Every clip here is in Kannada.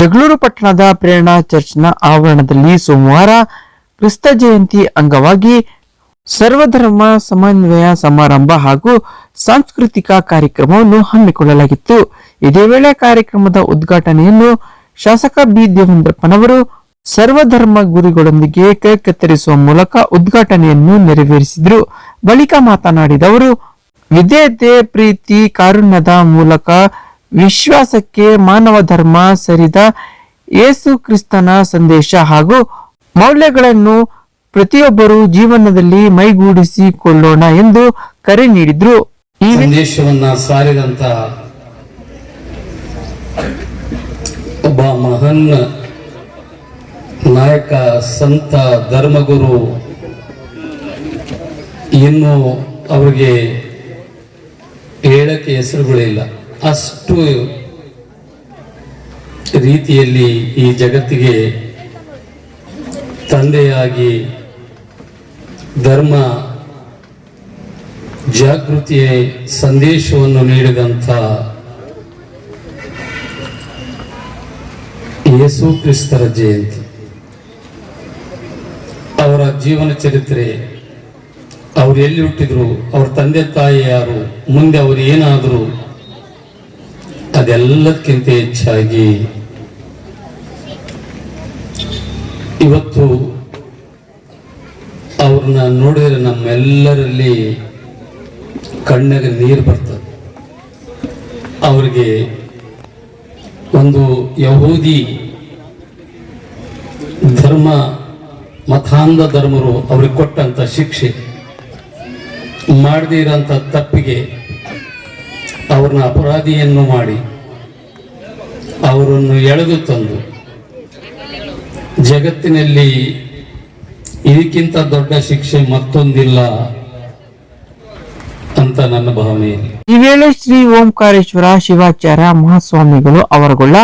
ಜಗಳೂರು ಪಟ್ಟಣದ ಪ್ರೇರಣಾ ಚರ್ಚ್ನ ಆವರಣದಲ್ಲಿ ಸೋಮವಾರ ಕ್ರಿಸ್ತ ಜಯಂತಿ ಅಂಗವಾಗಿ ಸರ್ವಧರ್ಮ ಸಮನ್ವಯ ಸಮಾರಂಭ ಹಾಗೂ ಸಾಂಸ್ಕೃತಿಕ ಕಾರ್ಯಕ್ರಮವನ್ನು ಹಮ್ಮಿಕೊಳ್ಳಲಾಗಿತ್ತು. ಇದೇ ವೇಳೆ ಕಾರ್ಯಕ್ರಮದ ಉದ್ಘಾಟನೆಯನ್ನು ಶಾಸಕ ಬಿ. ದೇವೇಂದ್ರಪ್ಪನವರು ಸರ್ವಧರ್ಮ ಗುರುಗಳೊಂದಿಗೆ ಕೈ ಕತ್ತರಿಸುವ ಮೂಲಕ ಉದ್ಘಾಟನೆಯನ್ನು ನೆರವೇರಿಸಿದರು. ಬಳಿಕ ಮಾತನಾಡಿದ ಅವರು ವಿಧೇಯತೆ ಪ್ರೀತಿ, ಕಾರುಣ್ಯದ ಮೂಲಕ ವಿಶ್ವಾಸಕ್ಕೆ ಮಾನವ ಧರ್ಮ ಸರಿದ ಯೇಸು ಕ್ರಿಸ್ತನ ಸಂದೇಶ ಹಾಗೂ ಮೌಲ್ಯಗಳನ್ನು ಪ್ರತಿಯೊಬ್ಬರು ಜೀವನದಲ್ಲಿ ಮೈಗೂಡಿಸಿಕೊಳ್ಳೋಣ ಎಂದು ಕರೆ ನೀಡಿದ್ರು. ಈ ಸಂದೇಶವನ್ನ ಸಾರಿದಂತ ಒಬ್ಬ ಮಹಾನ್ ನಾಯಕ, ಸಂತ, ಧರ್ಮಗುರು ಇನ್ನು ಅವರಿಗೆ ಹೇಳಕ್ಕೆ ಹೆಸರುಗಳಿಲ್ಲ. ಅಷ್ಟು ರೀತಿಯಲ್ಲಿ ಈ ಜಗತ್ತಿಗೆ ತಂದೆಯಾಗಿ ಧರ್ಮ ಜಾಗೃತಿಯ ಸಂದೇಶವನ್ನು ನೀಡಿದಂಥ ಯೇಸು ಕ್ರಿಸ್ತರ ಜಯಂತಿ. ಅವರ ಜೀವನ ಚರಿತ್ರೆ, ಅವ್ರು ಎಲ್ಲಿ ಹುಟ್ಟಿದ್ರು, ಅವ್ರ ತಂದೆ ತಾಯಿ ಯಾರು ಮುಂದೆ ಅವರು ಏನಾದ್ರು ಅದೆಲ್ಲದಕ್ಕಿಂತ ಹೆಚ್ಚಾಗಿ ಇವತ್ತು ಅವ್ರನ್ನ ನೋಡಿದ್ರೆ ನಮ್ಮೆಲ್ಲರಲ್ಲಿ ಕಣ್ಣಿಗೆ ನೀರು ಬರ್ತದೆ. ಅವ್ರಿಗೆ ಒಂದು ಯಹೂದಿ ಧರ್ಮ, ಮತಾಂಧ ಧರ್ಮರು ಅವ್ರಿಗೆ ಕೊಟ್ಟಂತ ಶಿಕ್ಷೆ ಮಾಡದೇ ಇರೋಂಥ ತಪ್ಪಿಗೆ ಅವ್ರನ್ನ ಅಪರಾಧಿಯನ್ನು ಮಾಡಿ ಅವರನ್ನು ಎಳೆದು ತಂದು ಜಗತ್ತಿನಲ್ಲಿ ಇದಕ್ಕಿಂತ ದೊಡ್ಡ ಶಿಕ್ಷೆ ಮತ್ತೊಂದಿಲ್ಲ ಅಂತ ನನ್ನ ಭಾವನೆ ಈ ವೇಳೆ ಶ್ರೀ ಓಂಕಾರೇಶ್ವರ ಶಿವಾಚಾರ್ಯ ಮಹಾಸ್ವಾಮಿಗಳು ಅವರಗೊಳ್ಳ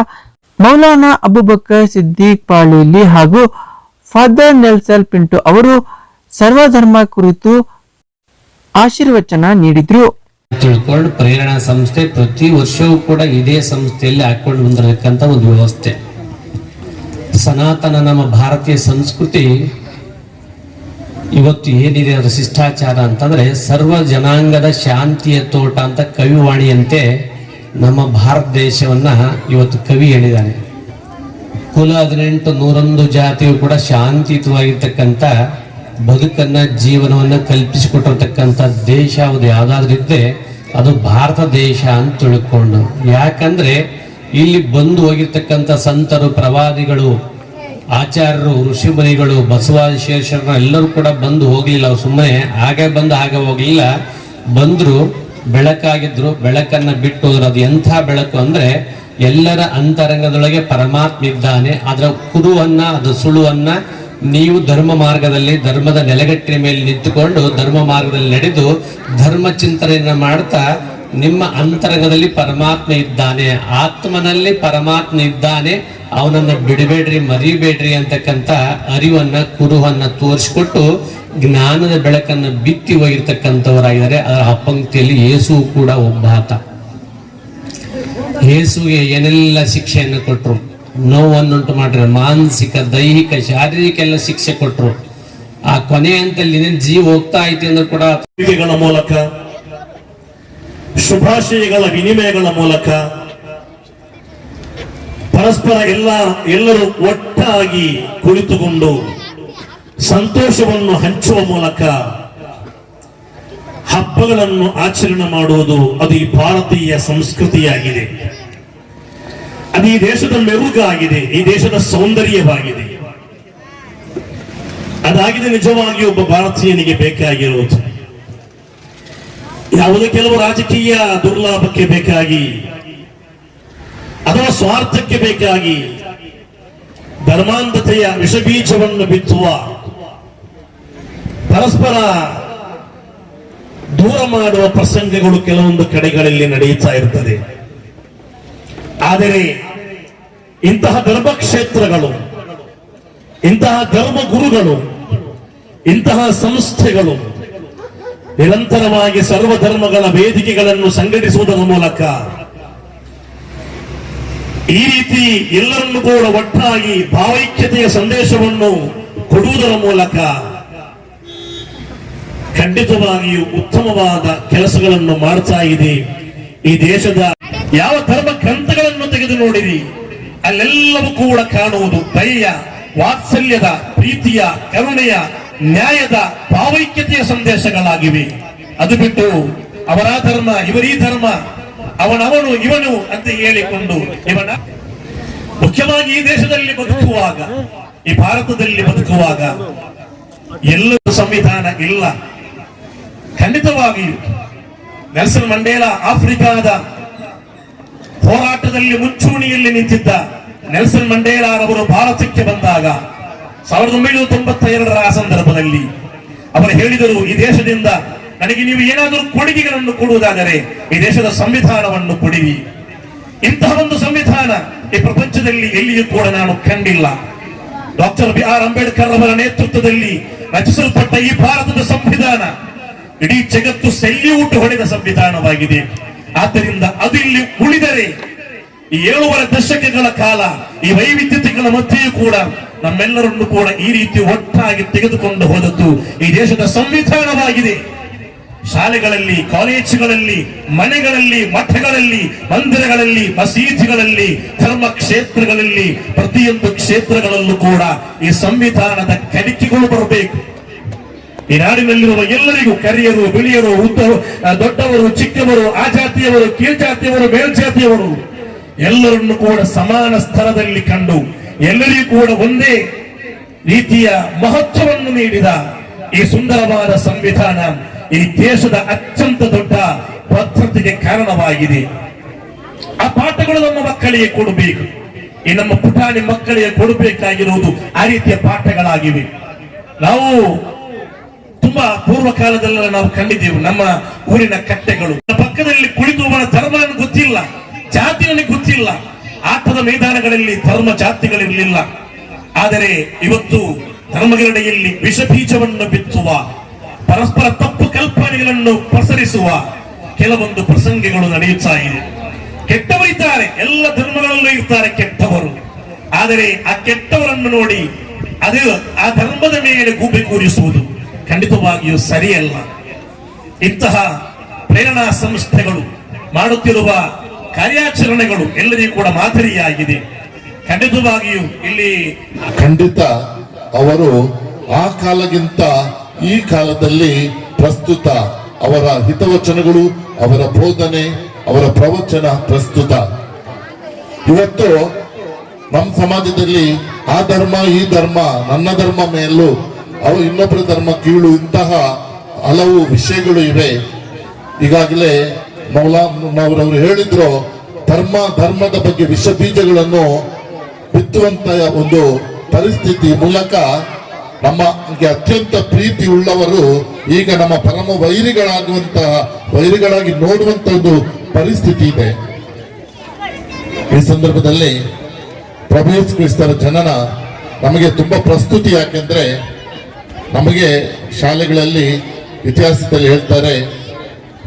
ಮೌಲಾನಾ ಅಬುಬಕರ್ ಸಿದ್ದಿಕ್ ಪಾಳಿಲಿ ಹಾಗೂ ಫಾದರ್ ನೆಲ್ಸಲ್ ಪಿಂಟು ಅವರು ಸರ್ವಧರ್ಮ ಕುರಿತು ಆಶೀರ್ವಚನ ನೀಡಿದ್ರು. ತಿಳ್ಕೊಂಡು ಪ್ರೇರಣಾ ಸಂಸ್ಥೆ ಪ್ರತಿ ವರ್ಷವೂ ಕೂಡ ಇದೇ ಸಂಸ್ಥೆಯಲ್ಲಿ ಹಾಕೊಂಡು ಬಂದಿರತಕ್ಕಂಥ ಒಂದು ವ್ಯವಸ್ಥೆ. ಸನಾತನ ನಮ್ಮ ಭಾರತೀಯ ಸಂಸ್ಕೃತಿ ಇವತ್ತು ಏನಿದೆ ಅದರ ಶಿಷ್ಟಾಚಾರ ಅಂತಂದ್ರೆ ಸರ್ವ ಜನಾಂಗದ ಶಾಂತಿಯ ತೋಟ ಅಂತ ಕವಿವಾಣಿಯಂತೆ ನಮ್ಮ ಭಾರತ ದೇಶವನ್ನ ಇವತ್ತು ಕವಿ ಹೇಳಿದ್ದಾನೆ. ಕುಲ ಹದಿನೆಂಟು ನೂರೊಂದು ಜಾತಿಯು ಕೂಡ ಶಾಂತಿಯುತವಾಗಿರ್ತಕ್ಕಂಥ ಬದುಕನ್ನ ಜೀವನವನ್ನ ಕಲ್ಪಿಸಿಕೊಟ್ಟಿರ್ತಕ್ಕಂಥ ದೇಶ ಅದು ಯಾವ್ದಾದ್ರು ಇದ್ದೆ ಅದು ಭಾರತ ದೇಶ ಅಂತ ತಿಳ್ಕೊಂಡು. ಯಾಕಂದ್ರೆ ಇಲ್ಲಿ ಬಂದು ಹೋಗಿರ್ತಕ್ಕಂಥ ಸಂತರು, ಪ್ರವಾದಿಗಳು, ಆಚಾರ್ಯರು, ಋಷಿಮುನಿಗಳು, ಬಸವಾದಿ ಎಲ್ಲರೂ ಕೂಡ ಬಂದು ಹೋಗ್ಲಿಲ್ಲ. ಅವ್ರು ಸುಮ್ಮನೆ ಹಾಗೆ ಬಂದು ಹಾಗೆ ಹೋಗ್ಲಿಲ್ಲ. ಬಂದ್ರು, ಬೆಳಕಾಗಿದ್ರು, ಬೆಳಕನ್ನ ಬಿಟ್ಟು ಹೋದ್ರು. ಅದು ಎಂಥ ಬೆಳಕು ಅಂದ್ರೆ ಎಲ್ಲರ ಅಂತರಂಗದೊಳಗೆ ಪರಮಾತ್ಮ ಇದ್ದಾನೆ. ಅದರ ಕುರುವನ್ನ, ಅದು ಸುಳುವನ್ನ ನೀವು ಧರ್ಮ ಮಾರ್ಗದಲ್ಲಿ, ಧರ್ಮದ ನೆಲೆಗಟ್ಟಿನ ಮೇಲೆ ನಿಂತುಕೊಂಡು ಧರ್ಮ ಮಾರ್ಗದಲ್ಲಿ ನಡೆದು ಧರ್ಮ ಚಿಂತನೆಯನ್ನ ಮಾಡ್ತಾ ನಿಮ್ಮ ಅಂತರಂಗದಲ್ಲಿ ಪರಮಾತ್ಮ ಇದ್ದಾನೆ, ಆತ್ಮನಲ್ಲಿ ಪರಮಾತ್ಮ ಇದ್ದಾನೆ, ಅವನನ್ನ ಬಿಡಬೇಡ್ರಿ, ಮರಿಬೇಡ್ರಿ ಅಂತಕ್ಕಂಥ ಅರಿವನ್ನ, ಕುರುಹನ್ನ ತೋರಿಸ್ಕೊಟ್ಟು ಜ್ಞಾನದ ಬೆಳಕನ್ನ ಬಿತ್ತಿ ಹೋಗಿರ್ತಕ್ಕಂಥವರಾಗಿದ್ದಾರೆ. ಅದರ ಅಪಂಕ್ತಿಯಲ್ಲಿ ಯೇಸು ಕೂಡ ಒಬ್ಬಾತ ಏಸುಗೆ ಏನೆಲ್ಲ ಶಿಕ್ಷೆಯನ್ನು ಕೊಟ್ರು? ನೋವನ್ನುಂಟು ಮಾಡ್ರಿ, ಮಾನಸಿಕ, ದೈಹಿಕ ಶಾರೀರಿಕ ಎಲ್ಲ ಶಿಕ್ಷೆ ಕೊಟ್ಟರು ಆ ಕೊನೆ ಹಂತಲ್ಲಿ ಜೀವ ಹೋಗ್ತಾ ಐತಿ ಅಂದ್ರೆ ಕೂಡ ಮೂಲಕ, ಶುಭಾಶಯಗಳ, ವಿನಿಮಯಗಳ ಮೂಲಕ ಪರಸ್ಪರ ಎಲ್ಲ, ಎಲ್ಲರೂ ಒಟ್ಟಾಗಿ ಕುಳಿತುಕೊಂಡು ಸಂತೋಷವನ್ನು ಹಂಚುವ ಮೂಲಕ ಹಬ್ಬಗಳನ್ನು ಆಚರಣೆ ಮಾಡುವುದು ಅದು ಈ ಭಾರತೀಯ ಸಂಸ್ಕೃತಿಯಾಗಿದೆ. ಅದು ಈ ದೇಶದ ಮೆರುಗಾಗಿದೆ, ಈ ದೇಶದ ಸೌಂದರ್ಯವಾಗಿದೆ. ಅದಾಗಿದೆ ನಿಜವಾಗಿ ಒಬ್ಬ ಭಾರತೀಯನಿಗೆ ಬೇಕಾಗಿರುವುದು. ಯಾವುದೇ ಕೆಲವು ರಾಜಕೀಯ ದುರ್ಲಾಭಕ್ಕೆ ಬೇಕಾಗಿ, ಅಥವಾ ಸ್ವಾರ್ಥಕ್ಕೆ ಬೇಕಾಗಿ, ಧರ್ಮಾಂಧತೆಯ ವಿಷಬೀಜವನ್ನು ಬಿತ್ತುವ ಪರಸ್ಪರ ದೂರ ಮಾಡುವ ಪ್ರಸಂಗಗಳು ಕೆಲವೊಂದು ಕಡೆಗಳಲ್ಲಿ ನಡೆಯುತ್ತಾ ಇರ್ತದೆ. ಆದರೆ ಇಂತಹ ಧರ್ಮಕ್ಷೇತ್ರಗಳು ಇಂತಹ ಧರ್ಮ ಗುರುಗಳು, ಇಂತಹ ಸಂಸ್ಥೆಗಳು ನಿರಂತರವಾಗಿ ಸರ್ವಧರ್ಮಗಳ ವೇದಿಕೆಗಳನ್ನು ಸಂಘಟಿಸುವುದರ ಮೂಲಕ ಈ ರೀತಿ ಎಲ್ಲರನ್ನು ಕೂಡ ಒಟ್ಟಾಗಿ ಭಾವೈಕ್ಯತೆಯ ಸಂದೇಶವನ್ನು ಕೊಡುವುದರ ಮೂಲಕ ಖಂಡಿತವಾಗಿಯೂ ಉತ್ತಮವಾದ ಕೆಲಸಗಳನ್ನು ಮಾಡ್ತಾ ಇದೆ ಈ ದೇಶದ ಯಾವ ಧರ್ಮ ಗ್ರಂಥಗಳನ್ನು ತೆಗೆದು ನೋಡಿರಿ, ಅಲ್ಲೆಲ್ಲವೂ ಕೂಡ ಕಾಣುವುದು ದಯೆಯ ವಾತ್ಸಲ್ಯದ, ಪ್ರೀತಿಯ, ಕರುಣೆಯ, ನ್ಯಾಯದ, ಭಾವೈಕ್ಯತೆಯ ಸಂದೇಶಗಳಾಗಿವೆ. ಅದು ಬಿಟ್ಟು ಅವರ ಧರ್ಮ, ಇವರೀ ಧರ್ಮ, ಅವನವನು ಇವನು ಅಂತ ಹೇಳಿಕೊಂಡು ಇವನ ಮುಖ್ಯವಾಗಿ ಈ ದೇಶದಲ್ಲಿ ಬದುಕುವಾಗ, ಈ ಭಾರತದಲ್ಲಿ ಬದುಕುವಾಗ ಎಲ್ಲರೂ ಸಂವಿಧಾನ ಇಲ್ಲ. ಖಂಡಿತವಾಗಿಯೂ ನೆಲ್ಸನ್ ಮಂಡೇಲ ಆಫ್ರಿಕಾದ ಹೋರಾಟದಲ್ಲಿ ಮುಂಚೂಣಿಯಲ್ಲಿ ನಿಂತಿದ್ದ ನೆಲ್ಸನ್ ಮಂಡೇಲಾರವರು ಭಾರತಕ್ಕೆ ಬಂದಾಗ ಸಾವಿರದ ಒಂಬೈನೂರ ತೊಂಬತ್ತ ಎರಡರ ಆ ಸಂದರ್ಭದಲ್ಲಿ ಅವರು ಹೇಳಿದರು, ಈ ದೇಶದಿಂದ ನನಗೆ ನೀವು ಏನಾದರೂ ಕೊಡುಗೆಗಳನ್ನು ಕೊಡುವುದಾದರೆ ಈ ದೇಶದ ಸಂವಿಧಾನವನ್ನು ಕೊಡಿರಿ. ಇಂತಹ ಒಂದು ಸಂವಿಧಾನ ಈ ಪ್ರಪಂಚದಲ್ಲಿ ಎಲ್ಲಿಯೂ ಕೂಡ ನಾನು ಕಂಡಿಲ್ಲ. ಡಾಕ್ಟರ್ ಬಿ ಆರ್ ಅಂಬೇಡ್ಕರ್ ಅವರ ನೇತೃತ್ವದಲ್ಲಿ ರಚಿಸಲ್ಪಟ್ಟ ಈ ಭಾರತದ ಸಂವಿಧಾನ ಇಡೀ ಜಗತ್ತು ಸೆಲ್ಯೂಟ್ ಹೊಡೆದ ಸಂವಿಧಾನವಾಗಿದೆ. ಆದ್ದರಿಂದ ಅದು ಉಳಿದರೆ ಈ ಏಳುವರೆ ದಶಕಗಳ ಕಾಲ, ಈ ವೈವಿಧ್ಯತೆಗಳ ಮಧ್ಯೆಯೂ ಕೂಡ ನಮ್ಮೆಲ್ಲರನ್ನು ಕೂಡ ಈ ರೀತಿ ಒಟ್ಟಾಗಿ ತೆಗೆದುಕೊಂಡು ಹೋದದ್ದು ಈ ದೇಶದ ಸಂವಿಧಾನವಾಗಿದೆ. ಶಾಲೆಗಳಲ್ಲಿ, ಕಾಲೇಜುಗಳಲ್ಲಿ, ಮನೆಗಳಲ್ಲಿ, ಮಠಗಳಲ್ಲಿ, ಮಂದಿರಗಳಲ್ಲಿ, ಮಸೀದಿಗಳಲ್ಲಿ ಧರ್ಮ ಕ್ಷೇತ್ರಗಳಲ್ಲಿ ಪ್ರತಿಯೊಂದು ಕ್ಷೇತ್ರಗಳಲ್ಲೂ ಕೂಡ ಈ ಸಂವಿಧಾನದ ಕಲಿಕೆಗಳು ಬರಬೇಕು. ಈ ನಾಡಿನಲ್ಲಿರುವ ಎಲ್ಲರಿಗೂ ಕರಿಯರು, ಬಿಳಿಯರು ಉದ್ದರು ದೊಡ್ಡವರು, ಚಿಕ್ಕವರು, ಆ ಜಾತಿಯವರು ಕೀಳ್ಜಾತಿಯವರು ಮೇಲ್ಜಾತಿಯವರು ಎಲ್ಲರನ್ನು ಕೂಡ ಸಮಾನ ಸ್ಥಳದಲ್ಲಿ ಕಂಡು ಎಲ್ಲರಿಗೂ ಕೂಡ ಒಂದೇ ರೀತಿಯ ಮಹತ್ವವನ್ನು ನೀಡಿದ ಈ ಸುಂದರವಾದ ಸಂವಿಧಾನ ಈ ದೇಶದ ಅತ್ಯಂತ ದೊಡ್ಡ ಭದ್ರತೆಗೆ ಕಾರಣವಾಗಿದೆ. ಆ ಪಾಠಗಳು ನಮ್ಮ ಮಕ್ಕಳಿಗೆ ಕೊಡಬೇಕು. ಈ ನಮ್ಮ ಪುಟಾಣಿ ಮಕ್ಕಳಿಗೆ ಕೊಡಬೇಕಾಗಿರುವುದು ಆ ರೀತಿಯ ಪಾಠಗಳಾಗಿವೆ. ನಾವು ತುಂಬಾ ಪೂರ್ವ ಕಾಲದಲ್ಲೆಲ್ಲ ನಾವು ಕಂಡಿದ್ದೇವೆ ನಮ್ಮ ಊರಿನ ಕಟ್ಟೆಗಳು. ಪಕ್ಕದಲ್ಲಿ ಕುಳಿತು ಅವನ ಧರ್ಮ ಗೊತ್ತಿಲ್ಲ, ಜಾತಿ ನನಗೆ ಗೊತ್ತಿಲ್ಲ, ಆಟದ ಮೈದಾನಗಳಲ್ಲಿ ಧರ್ಮ ಜಾತಿಗಳಿರಲಿಲ್ಲ. ಆದರೆ ಇವತ್ತು ಧರ್ಮಗರಡೆಯಲ್ಲಿ ವಿಷಬೀಜವನ್ನು ಬಿತ್ತುವ, ಪರಸ್ಪರ ತಪ್ಪು ಕಲ್ಪನೆಗಳನ್ನು ಪ್ರಸರಿಸುವ ಕೆಲವೊಂದು ಪ್ರಸಂಗಗಳು ನಡೆಯುತ್ತಾ ಇದೆ. ಕೆಟ್ಟವರಿದ್ದಾರೆ, ಎಲ್ಲ ಧರ್ಮಗಳಲ್ಲೂ ಇರ್ತಾರೆ ಕೆಟ್ಟವರು. ಆದರೆ ಆ ಕೆಟ್ಟವರನ್ನು ನೋಡಿ ಅದು ಆ ಧರ್ಮದ ಮೇಲೆ ಗೂಬೆ ಕೂರಿಸುವುದು. ಖಂಡಿತವಾಗಿಯೂ ಸರಿಯಲ್ಲ. ಇಂತಹ ಪ್ರೇರಣಾ ಸಂಸ್ಥೆಗಳು ಮಾಡುತ್ತಿರುವ ಕಾರ್ಯಾಚರಣೆಗಳು ಎಲ್ಲರಿಗೂ ಕೂಡ ಮಾದರಿಯಾಗಿದೆ. ಖಂಡಿತವಾಗಿಯೂ ಇಲ್ಲಿ ಖಂಡಿತ ಅವರು ಆ ಕಾಲಗಿಂತ ಈ ಕಾಲದಲ್ಲಿ ಪ್ರಸ್ತುತ ಅವರ ಹಿತವಚನಗಳು, ಅವರ ಬೋಧನೆ, ಅವರ ಪ್ರವಚನ ಪ್ರಸ್ತುತ. ಇವತ್ತು ನಮ್ಮ ಸಮಾಜದಲ್ಲಿ ಆ ಧರ್ಮ, ಈ ಧರ್ಮ, ನನ್ನ ಧರ್ಮ ಮೇಲೂ ಅವು ಇನ್ನೊಬ್ಬರ ಧರ್ಮ ಕೀಳು ಇಂತಹ ಹಲವು ವಿಷಯಗಳು ಇವೆ. ಈಗಾಗಲೇ ಮೌಲಾನವರವರು ಹೇಳಿದ್ರು, ಧರ್ಮ, ಧರ್ಮದ ಬಗ್ಗೆ ವಿಷ ಬೀಜಗಳನ್ನು ಬಿತ್ತುವಂತ ಒಂದು ಪರಿಸ್ಥಿತಿ ಮೂಲಕ ನಮ್ಮಗೆ ಅತ್ಯಂತ ಪ್ರೀತಿ ಉಳ್ಳವರು, ಈಗ ನಮ್ಮ ಪರಮ ವೈರಿಗಳಾಗುವಂತಹ, ವೈರಿಗಳಾಗಿ ನೋಡುವಂತ ಒಂದು ಪರಿಸ್ಥಿತಿ ಇದೆ. ಈ ಸಂದರ್ಭದಲ್ಲಿ ಪ್ರಭು ಕ್ರಿಸ್ತರ ಜನನ ನಮಗೆ ತುಂಬಾ ಪ್ರಸ್ತುತಿ ಯಾಕೆಂದ್ರೆ ನಮಗೆ ಶಾಲೆಗಳಲ್ಲಿ ಇತಿಹಾಸದಲ್ಲಿ ಹೇಳ್ತಾರೆ,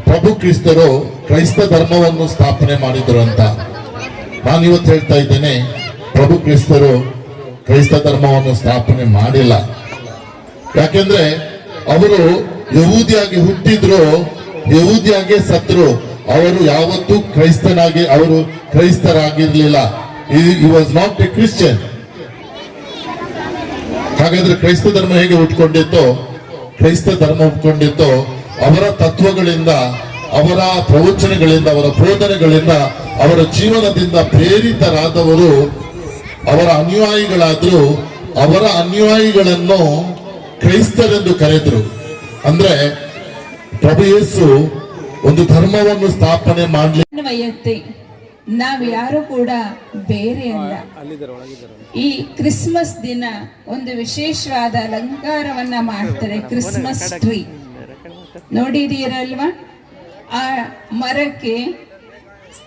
ಪ್ರಭು ಕ್ರಿಸ್ತರು ಕ್ರೈಸ್ತ ಧರ್ಮವನ್ನು ಸ್ಥಾಪನೆ ಮಾಡಿದರು ಅಂತ. ನಾನು ಇವತ್ತು ಹೇಳ್ತಾ ಇದ್ದೇನೆ, ಪ್ರಭು ಕ್ರಿಸ್ತರು ಕ್ರೈಸ್ತ ಧರ್ಮವನ್ನು ಸ್ಥಾಪನೆ ಮಾಡಿಲ್ಲ. ಯಾಕೆಂದ್ರೆ ಅವರು ಯಹೂದಿಯಾಗಿ ಹುಟ್ಟಿದ್ರು, ಯಹೂದಿಯಾಗೆ ಸತ್ರು ಅವರು ಯಾವತ್ತೂ ಕ್ರೈಸ್ತನಾಗಿ, ಅವರು ಕ್ರೈಸ್ತರಾಗಿರ್ಲಿಲ್ಲ. ಈ ವಾಸ್ ನಾಟ್ ಎ ಕ್ರಿಶ್ಚಿಯನ್ ಹಾಗಾದ್ರೆ ಕ್ರೈಸ್ತ ಧರ್ಮ ಹೇಗೆ ಉಟ್ಕೊಂಡಿತ್ತೋ? ಕ್ರೈಸ್ತ ಧರ್ಮ ಉಟ್ಕೊಂಡಿತ್ತೋ. ಅವರ ತತ್ವಗಳಿಂದ, ಅವರ ಪ್ರವಚನಗಳಿಂದ, ಅವರ ಬೋಧನೆಗಳಿಂದ, ಅವರ ಜೀವನದಿಂದ ಪ್ರೇರಿತರಾದವರು, ಅವರ ಅನುಯಾಯಿಗಳಾದ್ರು, ಅವರ ಅನುಯಾಯಿಗಳನ್ನು ಕ್ರೈಸ್ತರೆಂದು ಕರೆದ್ರು. ಅಂದ್ರೆ ಪ್ರಭು ಯೇಸು ಒಂದು ಧರ್ಮವನ್ನು ಸ್ಥಾಪನೆ ಮಾಡ್ಲಿ ವೈಯಕ್ತಿ ನಾವ್ ಯಾರು ಕೂಡ ಬೇರೆ ಅಲ್ಲ. ಈ ಕ್ರಿಸ್ಮಸ್ ದಿನ ಒಂದು ವಿಶೇಷವಾದ ಅಲಂಕಾರವನ್ನ ಮಾಡ್ತಾರೆ ಕ್ರಿಸ್ಮಸ್ ಟ್ರೀ. ನೋಡಿದೀರಲ್ವಾ? ಆ ಮರಕ್ಕೆ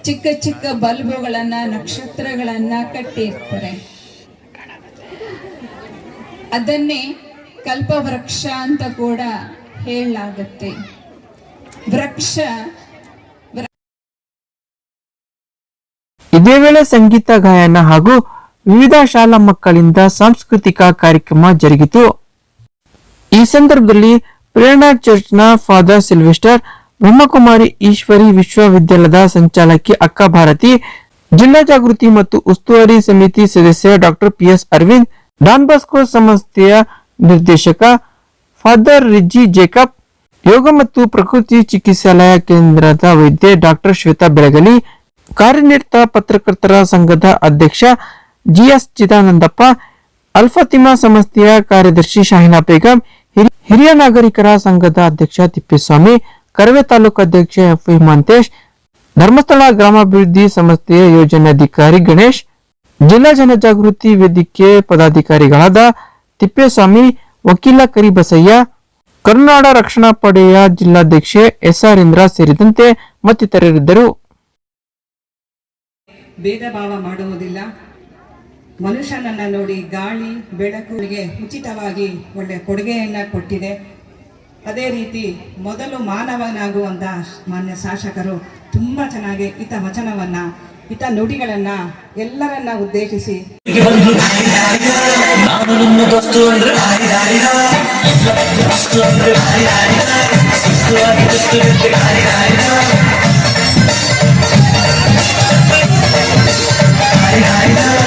ಚಿಕ್ಕ ಚಿಕ್ಕ ಬಲ್ಬುಗಳನ್ನ ನಕ್ಷತ್ರಗಳನ್ನ ಕಟ್ಟಿರ್ತಾರೆ. ಅದನ್ನೇ ಕಲ್ಪವೃಕ್ಷ ಅಂತ ಕೂಡ ಹೇಳಲಾಗುತ್ತೆ. ವೃಕ್ಷ ಇದೇ ವೇಳೆ ಸಂಗೀತ, ಗಾಯನ ಹಾಗೂ ವಿವಿಧ ಶಾಲಾ ಮಕ್ಕಳಿಂದ ಸಾಂಸ್ಕೃತಿಕ ಕಾರ್ಯಕ್ರಮ ಜರುಗಿತು. ಈ ಸಂದರ್ಭದಲ್ಲಿ ಪ್ರೇರಣಾ ಚರ್ಚ್ನ ಫಾದರ್ ಸಿಲ್ವೆಸ್ಟರ್ ಬ್ರಹ್ಮಕುಮಾರಿ ಈಶ್ವರಿ ವಿಶ್ವವಿದ್ಯಾಲಯದ ಸಂಚಾಲಕಿ ಅಕ್ಕ ಭಾರತಿ, ಜಿಲ್ಲಾ ಜಾಗೃತಿ ಮತ್ತು ಉಸ್ತುವಾರಿ ಸಮಿತಿ ಸದಸ್ಯ doctor P S Arvind, Don Bosco ಸಂಸ್ಥೆಯ ನಿರ್ದೇಶಕ ಫಾದರ್ ರಿಜ್ಜಿ ಜೇಕಬ್, ಯೋಗ ಮತ್ತು ಪ್ರಕೃತಿ ಚಿಕಿತ್ಸಾಲಯ ಕೇಂದ್ರದ ವೈದ್ಯ ಡಾಕ್ಟರ್ ಶ್ವೇತಾ ಬೆಳಗಲಿ ಕಾರ್ಯನಿರತ ಪತ್ರಕರ್ತರ ಸಂಘದ ಅಧ್ಯಕ್ಷ ಜಿಎಸ್ ಚಿದಾನಂದಪ್ಪ, ಅಲ್ಫತಿಮಾ ಸಂಸ್ಥೆಯ ಕಾರ್ಯದರ್ಶಿ ಶಾಹಿನಾ ಬೇಗಂ, ಹಿರಿ- ಹಿರಿಯ ನಾಗರಿಕರ ಸಂಘದ ಅಧ್ಯಕ್ಷ ತಿಪ್ಪೇಸ್ವಾಮಿ, ಕರವೇ ತಾಲೂಕು ಅಧ್ಯಕ್ಷ ಎಫ್ ಹಿಮಾಂತೇಶ್ ಧರ್ಮಸ್ಥಳ ಗ್ರಾಮಾಭಿವೃದ್ಧಿ ಸಂಸ್ಥೆಯ ಯೋಜನಾಧಿಕಾರಿ ಗಣೇಶ್, ಜಿಲ್ಲಾ ಜನಜಾಗೃತಿ ವೇದಿಕೆ ಪದಾಧಿಕಾರಿಗಳಾದ ತಿಪ್ಪೇಸ್ವಾಮಿ, ವಕೀಲ ಕರಿಬಸಯ್ಯ, ಕರುನಾಡ ರಕ್ಷಣಾ ಪಡೆಯ ಜಿಲ್ಲಾಧ್ಯಕ್ಷೆ ಎಸ್ಆರ್ ಇಂದ್ರ ಸೇರಿದಂತೆ ಮತ್ತಿತರರಿದ್ದರು. ಭೇದ ಭಾವ ಮಾಡುವುದಿಲ್ಲ ಮನುಷ್ಯನನ್ನ ನೋಡಿ ಗಾಳಿ ಬೆಳಕುಗೆ ಉಚಿತವಾಗಿ ಒಳ್ಳೆ ಕೊಡುಗೆಯನ್ನ ಕೊಟ್ಟಿದೆ. ಅದೇ ರೀತಿ ಮೊದಲು ಮಾನವನಾಗುವಂತ ಮಾನ್ಯ ಶಾಸಕರು ತುಂಬ ಚೆನ್ನಾಗಿ ಹಿತ ವಚನವನ್ನ, ಹಿತ ನುಡಿಗಳನ್ನ ಎಲ್ಲರನ್ನ ಉದ್ದೇಶಿಸಿ. die, die, die.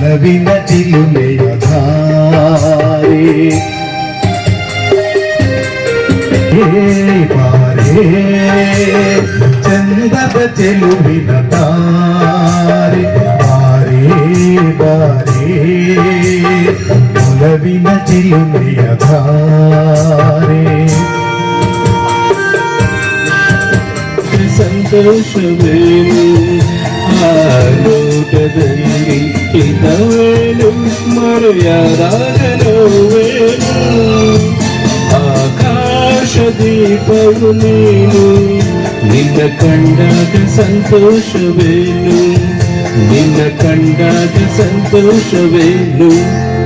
ಒಲವಿನ ಚಿಲುಮೆಯ ಧಾರೆ ಹೇ ಬಾರೇ ಚಂದದ ಚೆಲುವಿನ ತಾರೆ ಬಾರೇ ಬಾರೇ ಒಲವಿನ ಚಿಲುಮೆಯ ಧಾರೆ ಸಂತೋಷವೇನು ಲೋಕದಲ್ಲಿ ಇದ್ದವೇನು ಮರೆಯದಾಗಲೋವೇನು ಆಕಾಶ ದೀಪವು ನೀನು ನಿನ್ನ ಕಂಡಾಗ ಸಂತೋಷವೇನು ನಿನ್ನ ಕಂಡಾಗ ಸಂತೋಷವೇನು ಕಂಡಂತೆ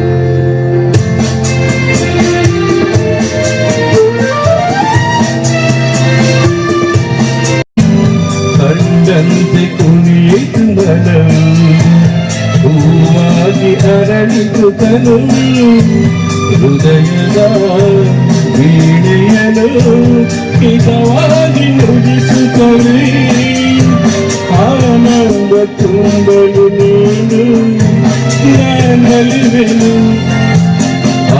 ತನು ಹೃದಯದ ವೀಣೆಯನು ಹಿತವಾಗಿ ನುಡಿಸುತ್ತವೆ ಆನಂದ ತುಂಬಲು ನೀನು ನಲಿವೆನು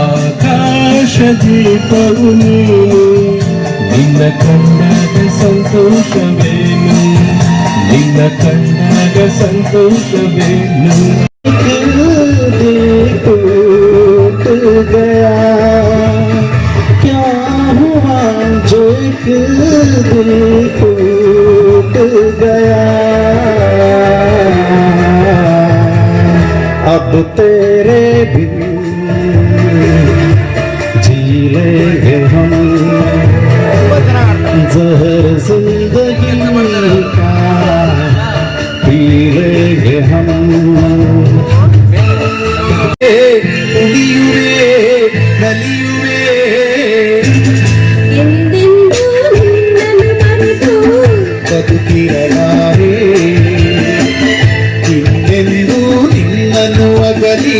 ಆಕಾಶ ದೀಪವು ನೀನು ನಿನ್ನ ಕಂಡಾಗ ಸಂತೋಷವೇನು? ನಿನ್ನ ಕಂಡಾಗ ಸಂತೋಷವೇನು? गया क्या हुआ जो एक दिल ಬೆರೆದು ನಿನ್ನನ್ನು ಅಗಲಿ